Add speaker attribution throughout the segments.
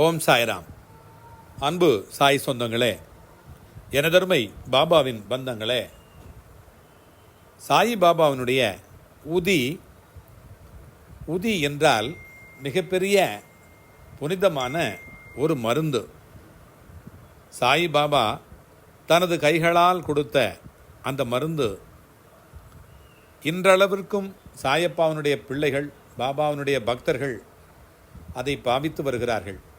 Speaker 1: ஓம் சாய்ராம். அன்பு சாய் சொந்தங்களே எனதருமை பாபாவின் பந்தங்களே. சாயி பாபாவினுடைய உதி உதி என்றால் மிகப்பெரிய புனிதமான ஒரு மருந்து. சாயி பாபா தனது கைகளால் கொடுத்த அந்த மருந்து. இன்றளவிற்கும் சாயப்பாவனுடைய பிள்ளைகள் பாபாவினுடைய பக்தர்கள் அதை பாவித்து வருகிறார்கள்.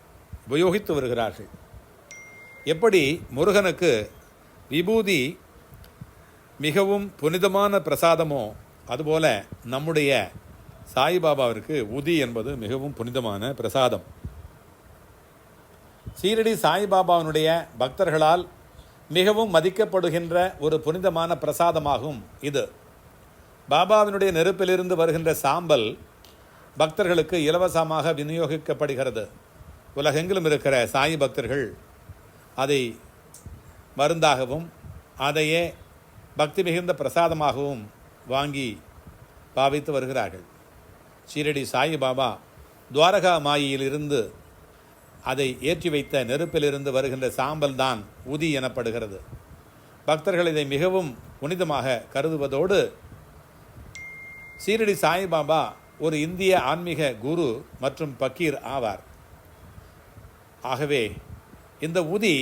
Speaker 1: உபயோகித்து வருகிறார்கள். எப்படி முருகனுக்கு விபூதி மிகவும் புனிதமான பிரசாதமோ அதுபோல நம்முடைய சாய்பாபாவிற்கு உதி என்பது மிகவும் புனிதமான பிரசாதம். சீரடி சாய்பாபாவினுடைய பக்தர்களால் மிகவும் மதிக்கப்படுகின்ற ஒரு புனிதமான பிரசாதமாகும் இது. பாபாவினுடைய நெருப்பிலிருந்து வருகின்ற சாம்பல் பக்தர்களுக்கு இலவசமாக விநியோகிக்கப்படுகிறது. உலகெங்கிலும் இருக்கிற சாய் பக்தர்கள் அதை மருந்தாகவும் அதையே பக்தி மிகுந்த பிரசாதமாகவும் வாங்கி பாவித்து வருகிறார்கள். ஷீரடி சாயிபாபா துவாரகா மாயிலிருந்து அதை ஏற்றி வைத்த நெருப்பிலிருந்து வருகின்ற சாம்பல் தான் உதி எனப்படுகிறது. பக்தர்கள் இதை மிகவும் புனிதமாக கருதுவதோடு சீரடி சாய்பாபா ஒரு இந்திய ஆன்மீக குரு மற்றும் பக்கீர் ஆவார். ஆகவே இந்த உதி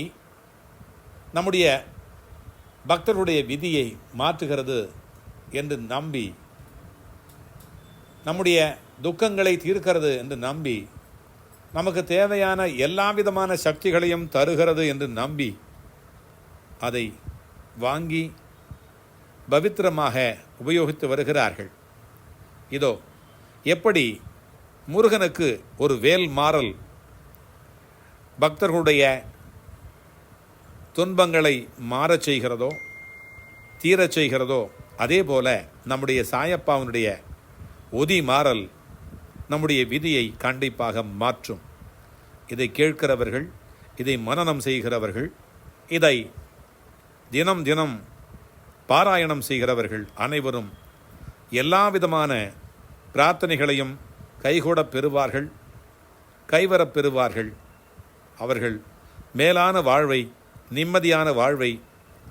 Speaker 1: நம்முடைய பக்தருடைய விதியை மாற்றுகிறது என்று நம்பி நம்முடைய துக்கங்களை தீர்க்கிறது என்று நம்பி நமக்கு தேவையான எல்லா விதமான சக்திகளையும் தருகிறது என்று நம்பி அதை வாங்கி பவித்திரமாக உபயோகித்து வருகிறார்கள். இதோ எப்படி முருகனுக்கு ஒரு வேல் மாறல் பக்தர்களுடைய துன்பங்களை மாறச் செய்கிறதோ தீரச் செய்கிறதோ அதே போல நம்முடைய சாயப்பாவனுடைய ஒதி மாறல் நம்முடைய விதியை கண்டிப்பாக மாற்றும். இதை கேட்கிறவர்கள் இதை மனனம் செய்கிறவர்கள் இதை தினம் தினம் பாராயணம் செய்கிறவர்கள் அனைவரும் எல்லா விதமான பிரார்த்தனைகளையும் கைகூடப் பெறுவார்கள் கைவரப் பெறுவார்கள். அவர்கள் மேலான வாழ்வை நிம்மதியான வாழ்வை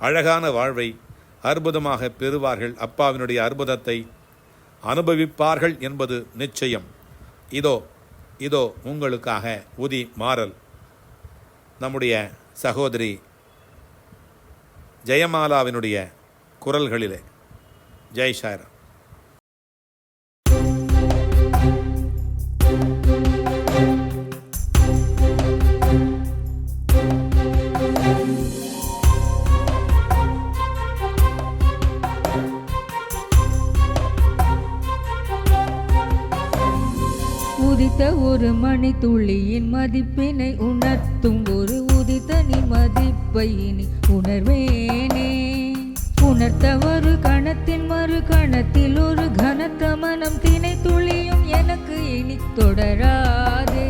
Speaker 1: அழகான வாழ்வை அற்புதமாக பெறுவார்கள். அப்பாவினுடைய அற்புதத்தை அனுபவிப்பார்கள் என்பது நிச்சயம். இதோ இதோ உங்களுக்காக உதி மாறல். நம்முடைய சகோதரி ஜெயமாலாவினுடைய குரல்களிலே. ஜெய் சாய்ராம்.
Speaker 2: ஒரு மணி துளியின் மதிப்பினை உணர்த்தும் ஒரு உதித்த தனி மதிப்பை இனி உணர்வேனே. உணர்த்த ஒரு கணத்தின் மறு கணத்தில் ஒரு கனத்த மனம் தினை துளியும் எனக்கு இனி தொடராதே.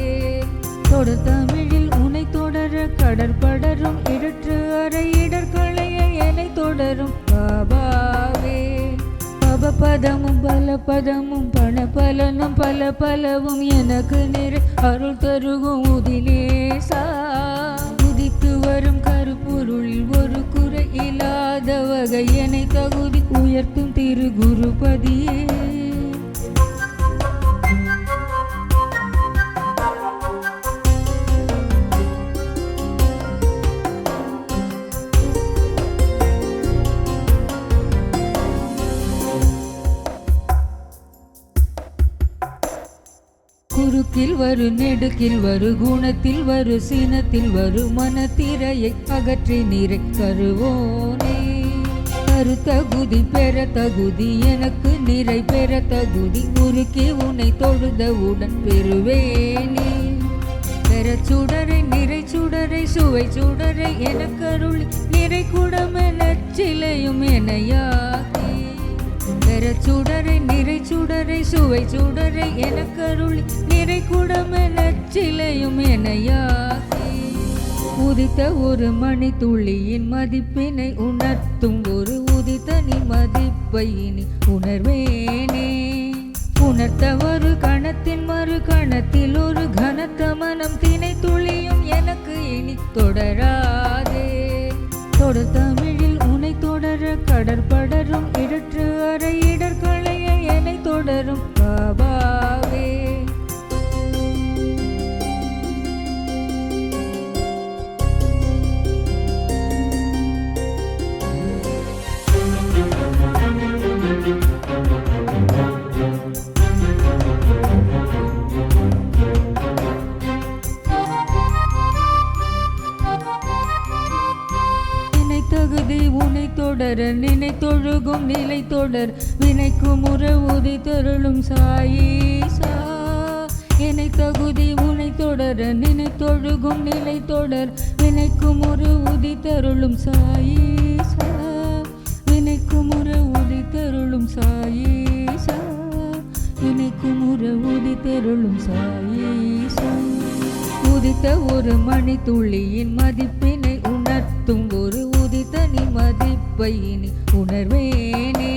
Speaker 2: தொட தமிழில் உனை தொடர கடற்படரும் இடற்று அறை இடர்களைய என்னை தொடரும். பதமும் பல பதமும் பண பலனும் பல பலவும் எனக்கு நிறை அருள் தருகும் உதினேசா உதித்து வரும் கருப்பொருளில் ஒரு குறை இல்லாத வகை என்னை தகுதி உயர்த்தும் திரு குருபதியே குறுக்கில் வரு நெடுக்கில் வரு குணத்தில் வரு சீனத்தில் வரு மனத்திரையை அகற்றி நிறை தருவோனே கரு தகுதி பெற தகுதி எனக்கு நிறை பெற தகுதி உருக்கி உன்னை தொழுதவுடன் பெறுவேனே. பெற சுடரை நிறை சுடரை சுவை சுடரை எனக்கருள் நிறை குடமென சிலையும் எனையா நிறச்சுடரை நிறை சுடரை சுவை சுடரை எனக்கருளி நிறை குடமென சிலையும் எனையாக்கி உதித்த ஒரு மணி துளியின் மதிப்பினை உணர்த்தும் ஒரு உதித்தனி நீ மதிப்பை இனி உணர்வேனே. உணர்த்த ஒரு கணத்தின் மறு கணத்தில் ஒரு கனத்த மனம் தினை துளி தொடர நினை தொழுகும் நிலை தொடர் வினைக்கும் உற தருளும் சாயீசா என்னை தகுதி உனை தொடர நினை தொழுகும் நிலை தொடர் வினைக்கும் ஒரு உதி தருளும் சாயீசா வினைக்கும் உற உதி தருளும் சாயீசா வினைக்கும் உற உதி தருளும் சாயீசா உதித்த ஒரு மணி துளியின் மதிப்பு மதிப்பை உணர்வேனே.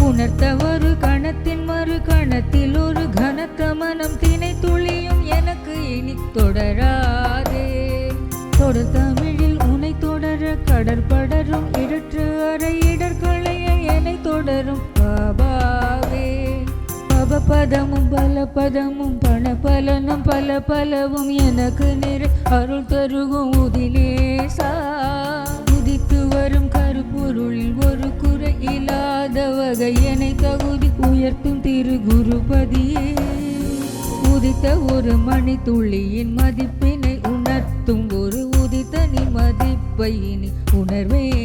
Speaker 2: உணர்த்த ஒரு கணத்தின் மறு கணத்தில் ஒரு கனத்த மனம் திணை துளியும் எனக்கு இனி தொடராதே. தொடர் தமிழில் உனை தொடர கடற்படரும் இடற்று அறை இடர்களைய என்னை தொடரும் பாபாவே. பவ பதமும் பல பதமும் பண பலனும் பல பலவும் எனக்கு நிறை அருள் தருகும் உதிலே சா ஒரு குறை இல்லாத வகை என்னை தகுதி உயர்த்தும் திரு குருபதியே. உதித்த ஒரு மணி துளியின் மதிப்பினை உணர்த்தும் ஒரு உதித்த நீ மதிப்பை உணர்வே